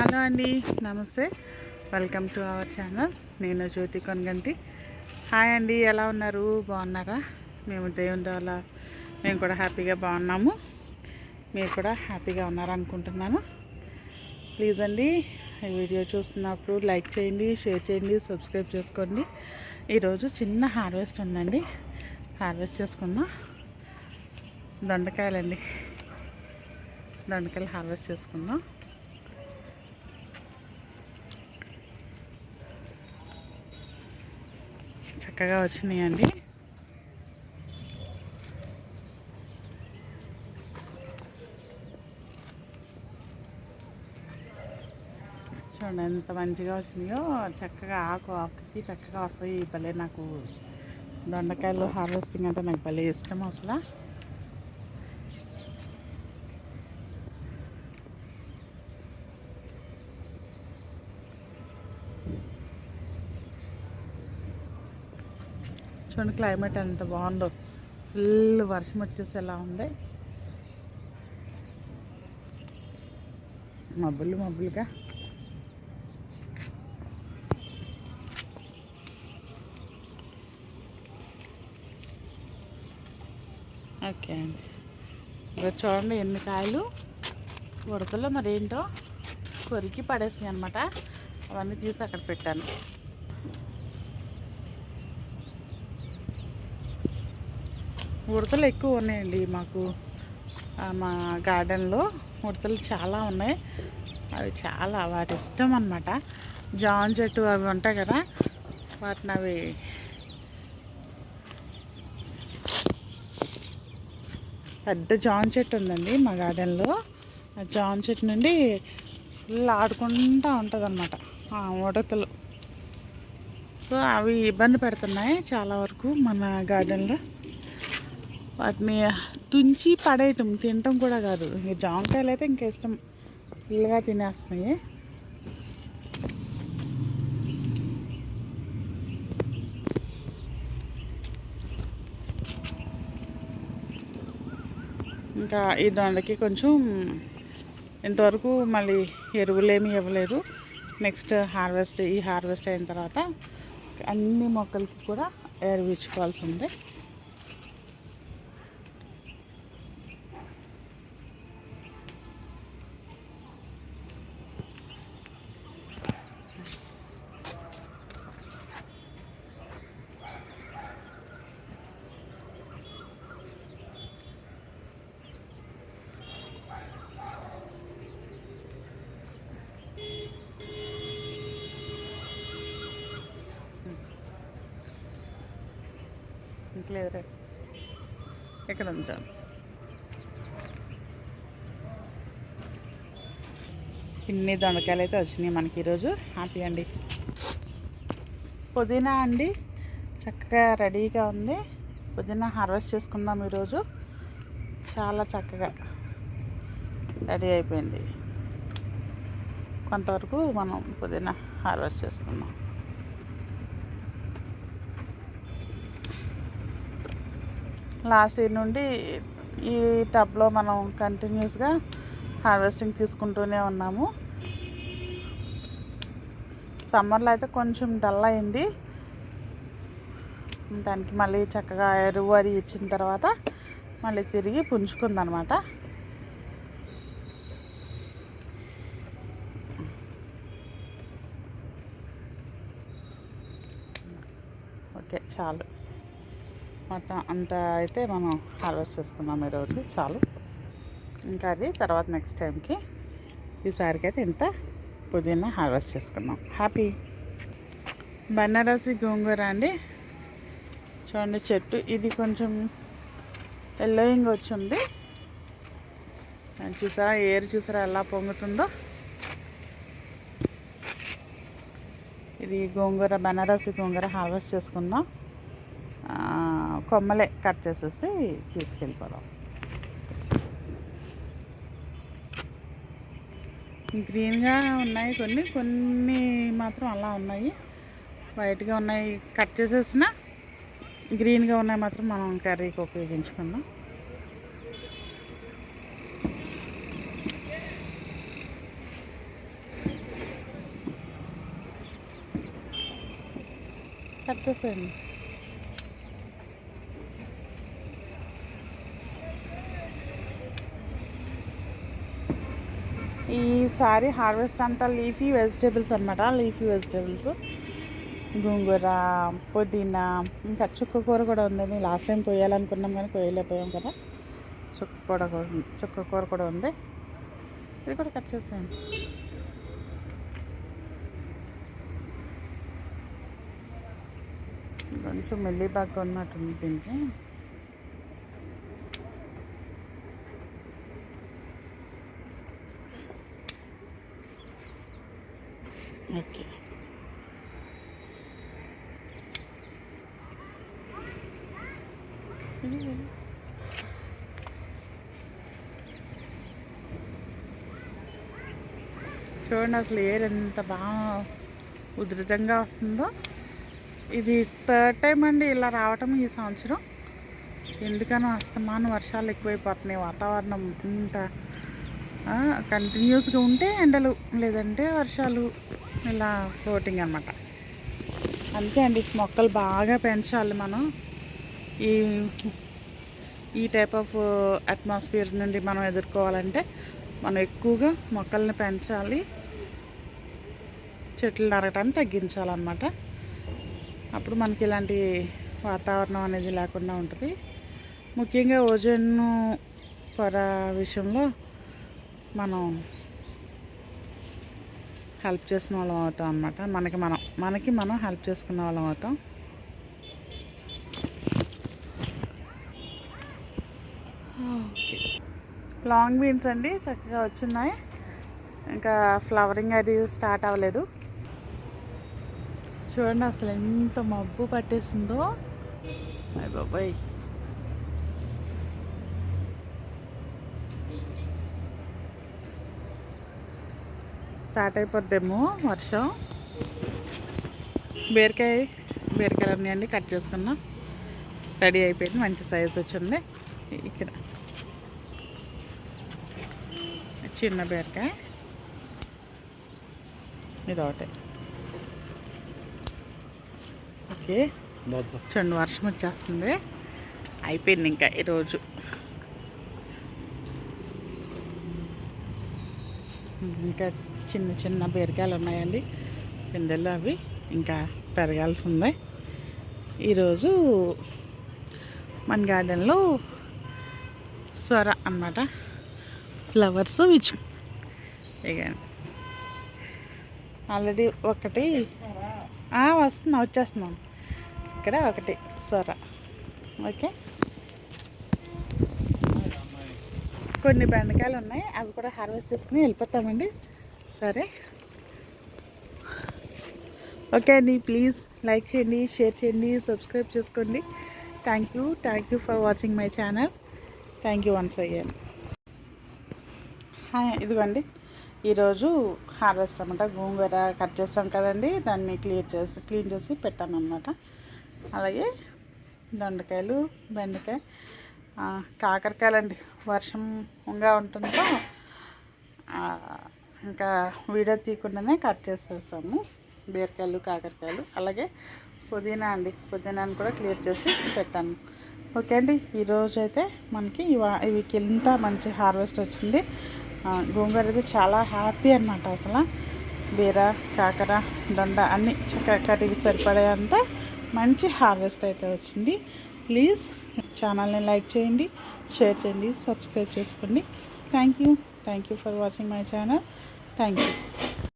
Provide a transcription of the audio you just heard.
Hello అండి నమస్తే. Welcome to our channel నేను జ్యోతి కొనగంటి. హాయ్ అండి ఎలా ఉన్నారు? బాగున్నారా? మేము దేవుని వల్ల మేము కూడా హ్యాపీగా బాగున్నాము. మీరు కూడా హ్యాపీగా ఉన్నారనుకుంటున్నాను. ప్లీజ్ అండి ఈ వీడియో చూస్తున్నప్పుడు లైక్ చేయండి షేర్ చేయండి సబ్స్క్రైబ్ చేసుకోండి. ఈరోజు చిన్న హార్వెస్ట్ ఉందండి. హార్వెస్ట్ చేసుకుందాం దొండకాయలండి. దొండకాయలు హార్వెస్ట్ చేసుకుందాం చక్కగా వచ్చినాయండి. చూడండి ఎంత మంచిగా వచ్చినాయో చక్కగా ఆకు ఆకుకి చక్కగా వస్తాయి. భలే నాకు దొండకాయలు హార్వెస్టింగ్ అంటే నాకు భలే ఇష్టం అసలు. చూడండి క్లైమేట్ ఎంత బాగుందో. ఫుల్ వర్షం వచ్చేసి ఎలా ఉంది? మబ్బులు మబ్బులుగా. ఓకే అండి. ఇక చూడండి ఎన్ని కాయలు ఉడతలో మరి ఏంటో కొరికి పడేసాయి అనమాట అవన్నీ తీసి అక్కడ పెట్టాను. ఉడతలు ఎక్కువ ఉన్నాయండి మాకు. మా గార్డెన్లో ఉడతలు చాలా ఉన్నాయి. అవి చాలా వాటి ఇష్టం అనమాట జాన్ చెట్టు అవి ఉంటాయి కదా వాటిని అవి పెద్ద జాన్ చెట్టు ఉందండి మా గార్డెన్లో. ఆ జాన్ చెట్టు నుండి ఫుల్ ఆడుకుంటూ ఉంటుంది అనమాట ఉడతలు సో అవి ఇబ్బంది పెడుతున్నాయి చాలా వరకు మన గార్డెన్లో. వాటిని తుంచి పడేయటం తినటం కూడా కాదు. ఇంక జామకాయలు అయితే ఇంకా ఇష్టం. ఫుల్గా తినేస్తున్నాయి. ఇంకా ఈ దొండకి కొంచెం ఇంతవరకు మళ్ళీ ఎరువులేమి ఇవ్వలేదు. నెక్స్ట్ హార్వెస్ట్ ఈ హార్వెస్ట్ అయిన తర్వాత అన్ని మొక్కలకి కూడా ఎరువు ఇచ్చుకోవాల్సి ఉంది. లేదు ఇక్కడ ఉంటాను ఇన్ని దొండకాయలు అయితే వచ్చినాయి మనకి ఈరోజు. హ్యాపీ అండి. పుదీనా అండి. చక్కగా రెడీగా ఉంది. పుదీనా హార్వెస్ట్ చేసుకుందాం ఈరోజు. చాలా చక్కగా రెడీ అయిపోయింది. కొంతవరకు మనం పుదీనా హార్వెస్ట్ చేసుకుందాం. లాస్ట్ ఇయర్ నుండి ఈ టబ్లో మనం కంటిన్యూస్గా హార్వెస్టింగ్ తీసుకుంటూనే ఉన్నాము. సమ్మర్లో అయితే కొంచెం డల్ అయింది. దానికి మళ్ళీ చక్కగా ఎరువు అది ఇచ్చిన తర్వాత మళ్ళీ తిరిగి పుంజుకుందనమాట. ఓకే చాలు. మొత్తం అంత అయితే మనం హార్వెస్ట్ చేసుకున్నాం ఈరోజు. చాలు. ఇంకా అది తర్వాత నెక్స్ట్ టైంకి ఈసారికి అయితే ఇంత పుదీనా హార్వెస్ట్ చేసుకున్నాం హ్యాపీ బనారసి గోంగూర అండి. చూడండి చెట్టు. ఇది కొంచెం ఎల్లోయింగ్ వచ్చింది. చూసారా? ఏరు చూసారా? ఎలా పొంగుతుందో. ఇది గోంగూర బనారసి గోంగూర హార్వెస్ట్ చేసుకుందాం. కొమ్మలే కట్ చేసేసి తీసుకెళ్ళిపోదాం. గ్రీన్గా ఉన్నాయి కొన్ని కొన్ని మాత్రం అలా ఉన్నాయి. వైట్గా ఉన్నాయి కట్ చేసేసిన గ్రీన్గా ఉన్నాయి మాత్రం మనం కర్రీకి ఉపయోగించుకుందాం. కట్ చేసేయండి. ఈసారి హార్వెస్ట్ అంతా లీఫీ వెజిటేబుల్స్ అనమాట లీఫీ వెజిటేబుల్స్. గోంగూర పుదీనా ఇంకా చుక్క కూర కూడా ఉందండి లాస్ట్ టైం కొయ్యాలనుకున్నాం కానీ కొయ్యలేకపోయాం కదా. చుక్క కూర కూడా ఉంది చుక్క కూర కూడా ఉంది. ఇది కూడా కట్ చేసేయండి. కొంచెం మెల్లి బాగా ఉన్నట్టుంది దీనికి ఓకే చూడండి అసలు ఎయిర్ ఎంత బాగా ఉధృతంగా వస్తుందో. ఇది థర్డ్ టైం అండి ఇలా రావటం ఈ సంవత్సరం. ఎందుకనో అస్తమానం వర్షాలు ఎక్కువైపోతున్నాయి. వాతావరణం ఇంత కంటిన్యూస్గా ఉంటే ఎండలు లేదంటే వర్షాలు ఇలా ఫ్లోటింగ్ అనమాట అంతే అండి మొక్కలు బాగా పెంచాలి మనం. ఈ ఈ టైప్ ఆఫ్ అట్మాస్ఫియర్ నుండి మనం ఎదుర్కోవాలంటే మనం ఎక్కువగా మొక్కల్ని పెంచాలి. చెట్లు నరగటాన్ని తగ్గించాలన్నమాట. అప్పుడు మనకి ఇలాంటి వాతావరణం అనేది లేకుండా ఉంటుంది. ముఖ్యంగా ఓజన్ పొర విషయంలో మనం హెల్ప్ చేసిన వాళ్ళం అవుతాం అనమాట మనకి మనం మనకి మనం హెల్ప్ చేసుకున్న వాళ్ళం అవుతాం. లాంగ్ బీన్స్ అండి చక్కగా వచ్చున్నాయి. ఇంకా ఫ్లవరింగ్ అది స్టార్ట్ అవ్వలేదు. చూడండి అసలు ఎంత మబ్బు పట్టేసిందో. అయ్య బాబాయ్. స్టార్ట్ అయిపోద్దేమో వర్షం. బీరకాయ బీరకాయలు ఉన్నాయండి కట్ చేసుకున్నాం. రెడీ అయిపోయింది మంచి సైజ్ వచ్చింది. ఇక్కడ. చిన్న బీరకాయ. ఇది ఒకటే. ఓకే. చూడండి వర్షం వచ్చేస్తుంది. అయిపోయింది ఇంకా ఈరోజు. ఇంకా చిన్న చిన్న బీరకాయలు ఉన్నాయండి. పిందెలు అవి ఇంకా పెరగాల్సి ఉంది. ఈరోజు మన గార్డెన్లో స్వర అన్నమాట. ఫ్లవర్స్ విచ్ ఇక. ఆల్రెడీ ఒకటి. వస్తున్నా వచ్చేస్తున్నాం. ఇక్కడ ఒకటి సొర. ఓకే. కొన్ని బెండకాయలు ఉన్నాయి అవి కూడా హార్వెస్ట్ చేసుకుని వెళ్ళిపోతామండి. సరే. ఓకే అండి ప్లీజ్ లైక్ చేయండి షేర్ చేయండి సబ్స్క్రైబ్ చేసుకోండి. Thank you thank you for watching my channel. Thank you once అయ్యాను హాయ్ ఇదిగోండి. ఈరోజు హార్వెస్ట్ అనమాట గోంగూర కట్ చేస్తాం కదండి. దాన్ని క్లియర్ చేసి క్లీన్ చేసి పెట్టాను అనమాట అలాగే దొండకాయలు బెండకాయ కాకరకాయలు అండి వర్షంగా ఉంటుందో ఇంకా వీడియో తీయకుండానే కట్ చేసేసాము. బీరకాయలు కాకరకాయలు. అలాగే పుదీనా అండి. పుదీనాను కూడా క్లియర్ చేసి పెట్టాను. ఓకే అండి. ఈరోజు అయితే మనకి ఇవా ఇవి కింద మంచి హార్వెస్ట్ వచ్చింది. గోంగూరది చాలా హ్యాపీ అనమాట అసలు. బీర కాకర దొండ అన్ని కటికి సరిపడేంత మంచి హార్వెస్ట్ అయితే వచ్చింది. ప్లీజ్ ఛానల్ని లైక్ చేయండి షేర్ చేయండి సబ్స్క్రైబ్ చేసుకోండి. Thank you. Thank you for watching my channel. Thank you.